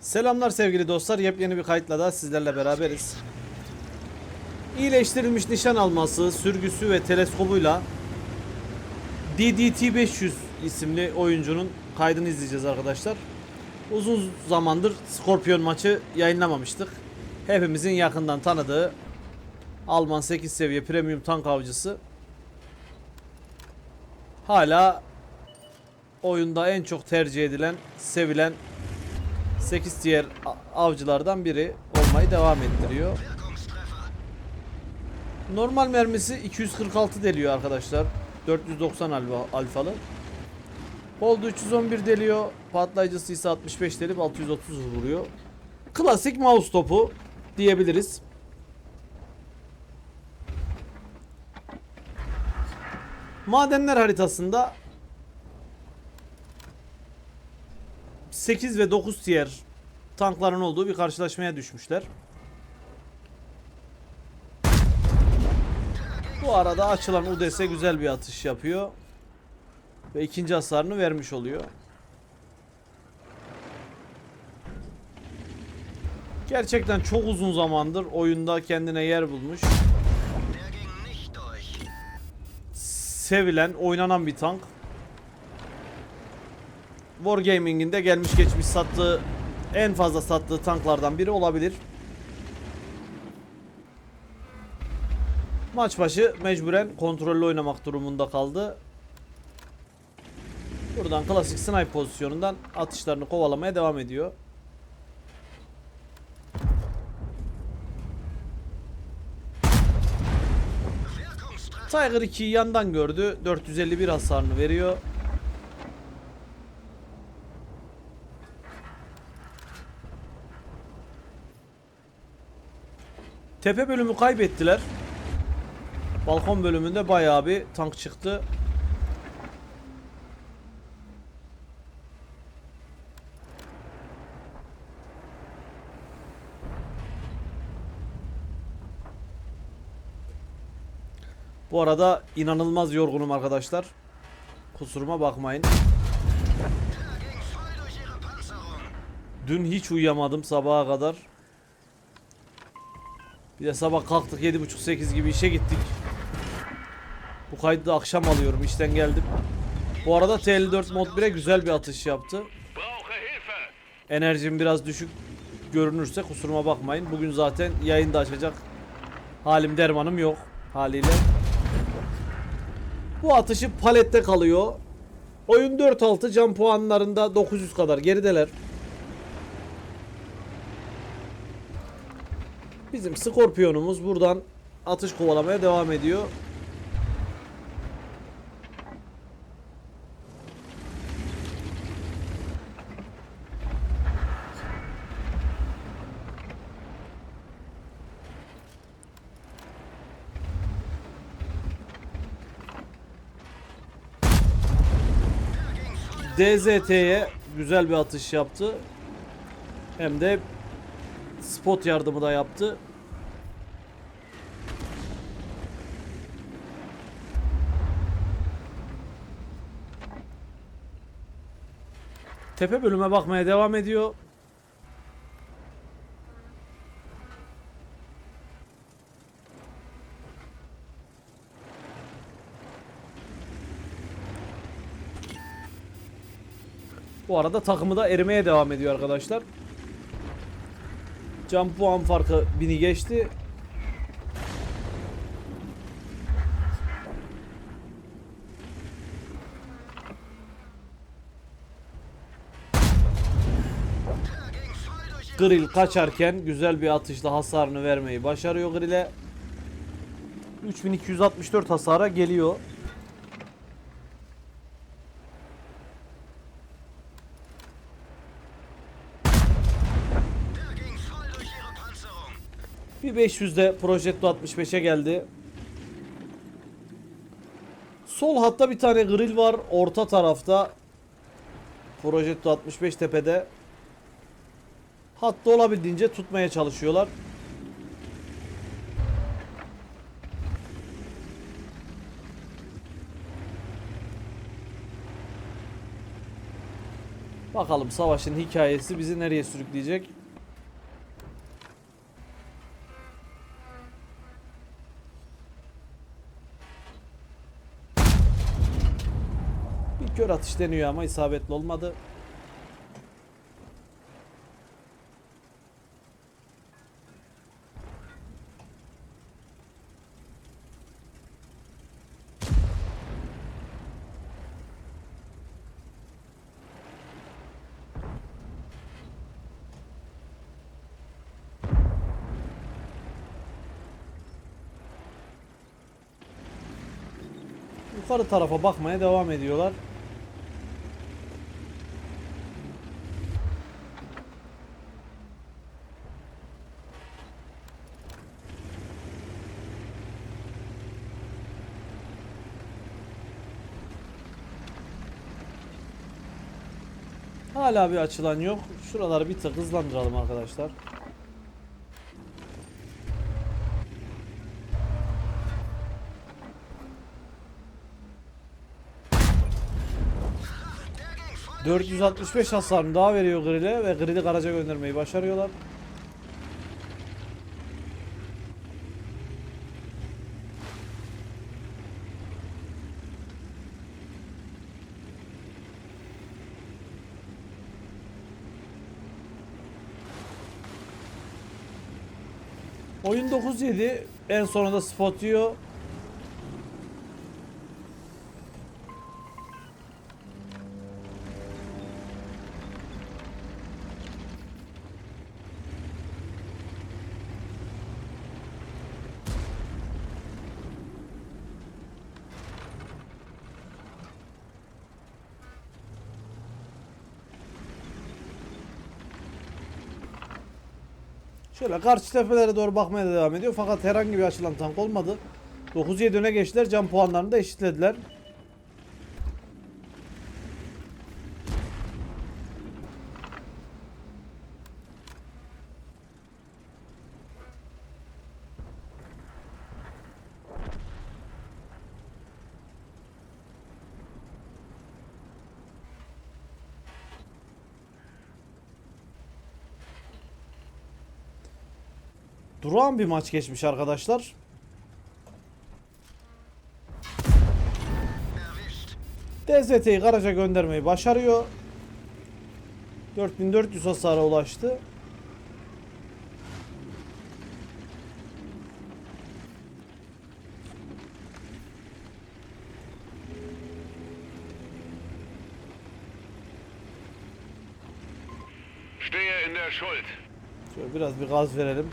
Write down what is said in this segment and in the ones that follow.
Selamlar sevgili dostlar. Yepyeni bir kayıtla da sizlerle beraberiz. İyileştirilmiş nişan alması, sürgüsü ve teleskobuyla DDT 500 isimli oyuncunun kaydını izleyeceğiz arkadaşlar. Uzun zamandır Scorpion maçı yayınlamamıştık. Hepimizin yakından tanıdığı Alman 8 seviye premium tank avcısı. Hala oyunda en çok tercih edilen, sevilen 8 tier a- avcılardan biri olmayı devam ettiriyor. Normal mermisi 246 deliyor arkadaşlar. 490 alfa, alfalı. Boldu 311 deliyor. Patlayıcısı ise 65 delip 630 vuruyor. Klasik mouse topu diyebiliriz. Madenler haritasında 8 ve 9 tier tankların olduğu bir karşılaşmaya düşmüşler. Bu arada açılan UDS güzel bir atış yapıyor. Ve ikinci hasarını vermiş oluyor. Gerçekten çok uzun zamandır oyunda kendine yer bulmuş. Sevilen, oynanan bir tank. Wargaming'in de gelmiş geçmiş sattığı en fazla sattığı tanklardan biri olabilir. Maç başı mecburen kontrollü oynamak durumunda kaldı. Buradan klasik snipe pozisyonundan atışlarını kovalamaya devam ediyor. Tiger 2'yi yandan gördü. 451 hasarını veriyor. Tepe bölümü kaybettiler. Balkon bölümünde bayağı bir tank çıktı. Bu arada inanılmaz yorgunum arkadaşlar. Kusuruma bakmayın. Dün hiç uyuyamadım sabaha kadar. Bir de sabah kalktık 7.30-8 gibi işe gittik. Bu kaydı da akşam alıyorum işten geldim. Bu arada TL4 mod 1'e güzel bir atış yaptı. Enerjim biraz düşük görünürse kusuruma bakmayın. Bugün zaten yayında açacak halim dermanım yok haliyle. Bu atışı palette kalıyor. Oyun 4-6 can puanlarında 900 kadar gerideler. Bizim Scorpion'umuz buradan atış kovalamaya devam ediyor. DZT'ye güzel bir atış yaptı. Hem de spot yardımı da yaptı. Tepe bölüme bakmaya devam ediyor. Bu arada takımı da erimeye devam ediyor arkadaşlar. Can puan farkı bini geçti. Grill kaçarken güzel bir atışla hasarını vermeyi başarıyor Grill'e. 3264 hasara geliyor. Bir 500 de Projetto 65'e geldi. Sol hatta bir tane grill var. Orta tarafta Projetto 65 tepede. Hatta olabildiğince tutmaya çalışıyorlar. Bakalım savaşın hikayesi bizi nereye sürükleyecek? Kör atış deniyor ama isabetli olmadı. Yukarı tarafa bakmaya devam ediyorlar. Hala bir açılan yok. Şuraları bir tık hızlandıralım arkadaşlar. Der ging voll 465 hasarını daha veriyor Grill'e ve Grill'i garaja göndermeyi başarıyorlar. Oyun 9-7 en sonunda spot yiyor. Şöyle karşı tepelere doğru bakmaya devam ediyor. Fakat herhangi bir açılan tank olmadı. 9-7 öne geçtiler. Can puanlarını da eşitlediler. Durağan bir maç geçmiş arkadaşlar. DZT'yi garaja göndermeyi başarıyor. 4400 hasara ulaştı. Stehe in der Schuld. Şöyle biraz bir gaz verelim.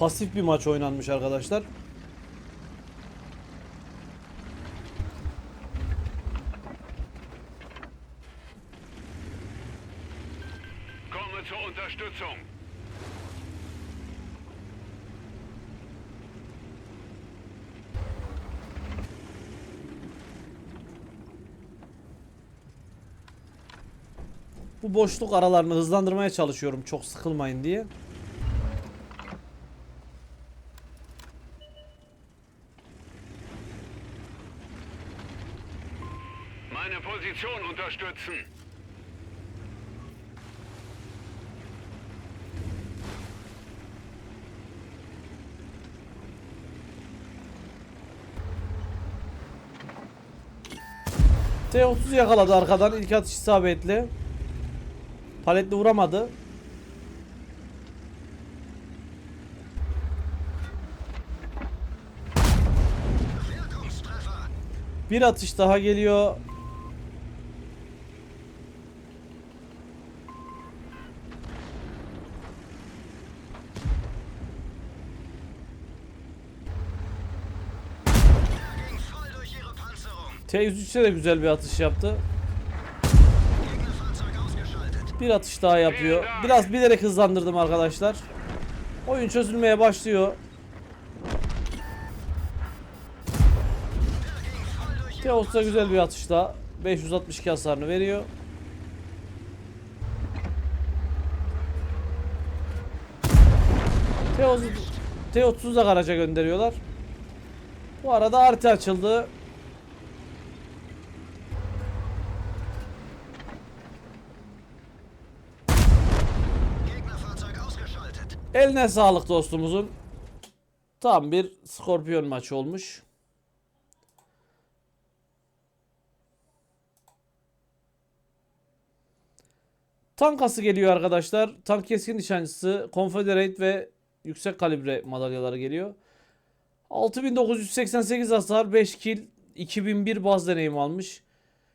Pasif bir maç oynanmış arkadaşlar. Bu boşluk aralarını hızlandırmaya çalışıyorum çok sıkılmayın diye. Meine Position unterstützen. T30 yakaladı arkadan ilk atış isabetli. Paletle vuramadı. Bir atış daha geliyor. T103'e de güzel bir atış yaptı. Bir atış daha yapıyor. Biraz bilerek hızlandırdım arkadaşlar. Oyun çözülmeye başlıyor. Teos'ta güzel bir atış daha. 562 hasarını veriyor. T30'u da garaja gönderiyorlar. Bu arada artı açıldı. Eline sağlık dostumuzun. Tam bir Skorpiyon maçı olmuş. Tankası geliyor arkadaşlar. Tank keskin nişancısı, Confederate ve yüksek kalibre madalyaları geliyor. 6988 hasar, 5 kill, 2001 baz deneyim almış.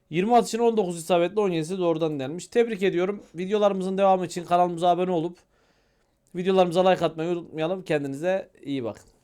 20 atışın 19 isabetli 17'si doğrudan denmiş. Tebrik ediyorum. Videolarımızın devamı için kanalımıza abone olup Videolarımıza like atmayı unutmayalım. Kendinize iyi bakın.